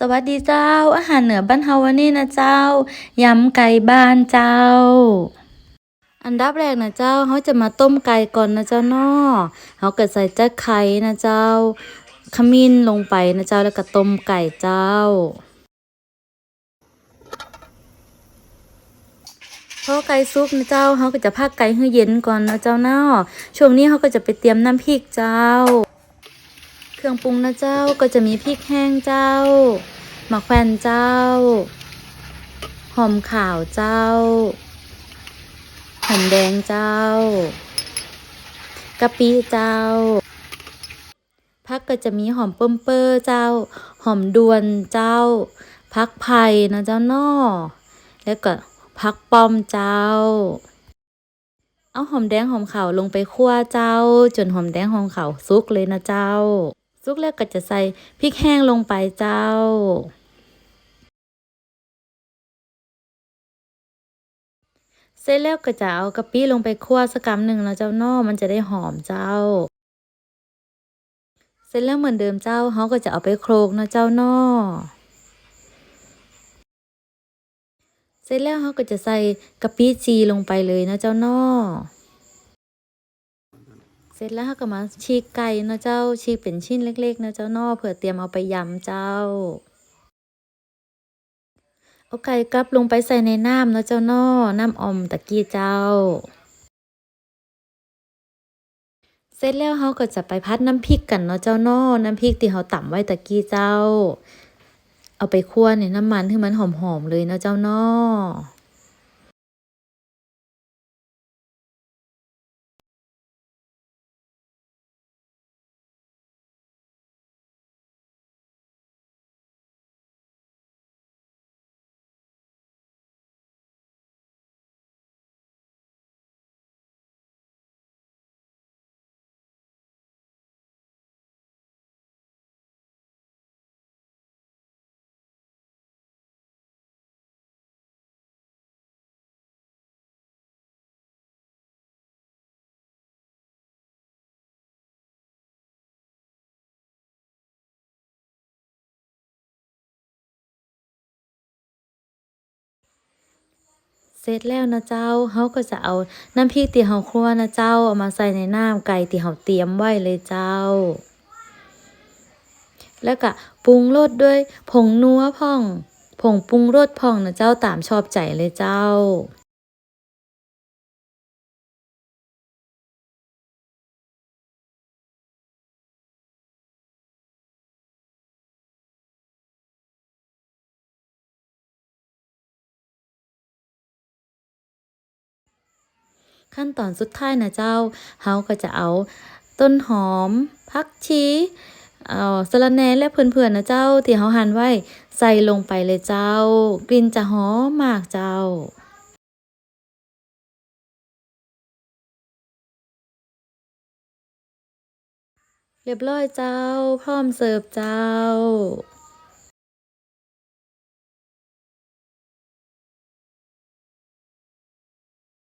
สวัสดีเจ้า อาหารเหนือบ้านเฮาวันนี้นะเจ้ายำไก่บ้านเจ้า อันดับแรกนะเจ้าเขาจะมาต้มไก่ก่อนนะเจ้านาะเขาก็ใส่จะไข่นะเจ้า ขมิ้นลงไปนะเจ้าแล้วก็ต้มไก่เจ้า พอไก่ซุปนะเจ้าเขาก็จะพักไก่ให้เย็นก่อนนะเจ้านาะช่วงนี้เขาก็จะไปเตรียมน้ำพริกเจ้า เครื่องปรุงนะเจ้าก็จะมีพริกแห้งเจ้าหมักแควนเจ้า หอมขาวเจ้า หอมแดงเจ้ากะปิเจ้าพักก็จะมีหอมเปิ้มเปอร์เจ้า หอมดวนเจ้า พักไผ่นะเจ้านอแล้วก็พักป้อมเจ้า เอาหอมแดงหอมขาวลงไปคั่วเจ้า จนหอมแดงหอมขาวสุกเลยนะเจ้า สุกแล้วก็จะใส่พริกแห้งลงไปเจ้าเสร็จแล้วก็จะเอากะปิลงไปคั่วสักกำหนึ่งแล้วเจ้านอมันจะได้หอมเจ้า เสร็จแล้วเหมือนเดิมเจ้าเขาก็จะเอาไปโคลกนะเจ้านอเสร็จแล้วเขาก็จะใส่กะปิจีลงไปเลยนะเจ้านอ เสร็จแล้วเขาก็มาฉีกไก่นะเจ้าฉีกเป็นชิ้นเล็กๆนะเจ้านอเผื่อเตรียมเอาไปยำเจ้า เอาไก่กลับลงไปใส่ในน้ำเนาะเจ้านอน้ำอมตะกี้เจ้า เสร็จแล้วเขาก็จะไปพัดน้ำพริกกันเนาะเจ้านอน้ำพริกที่เขาต่ำไว้ตะกี้เจ้า เอาไปคั่วในน้ำมันให้มันหอมๆเลยเนาะเจ้านอ เสร็จแล้วนะเจ้าเขาก็จะเอาน้ำพริกที่เขาคั่วนะเจ้าเอามาใส่ในน้ำไก่ที่เขาเตรียมไว้เลยเจ้า แล้วก็ปรุงรสด้วยผงนัวพ่อง ผงปรุงรสพ่องนะเจ้าตามชอบใจเลยเจ้า ขั้นตอนสุดท้ายนะเจ้าเขาก็จะเอาต้นหอมผักชีเอาสะระแหน่และเพื่อนๆนะเจ้าที่เขาหั่นไว้ใส่ลงไปเลยเจ้า กลิ่นจะหอมมากเจ้าเรียบร้อยเจ้า พร้อมเสิร์ฟเจ้า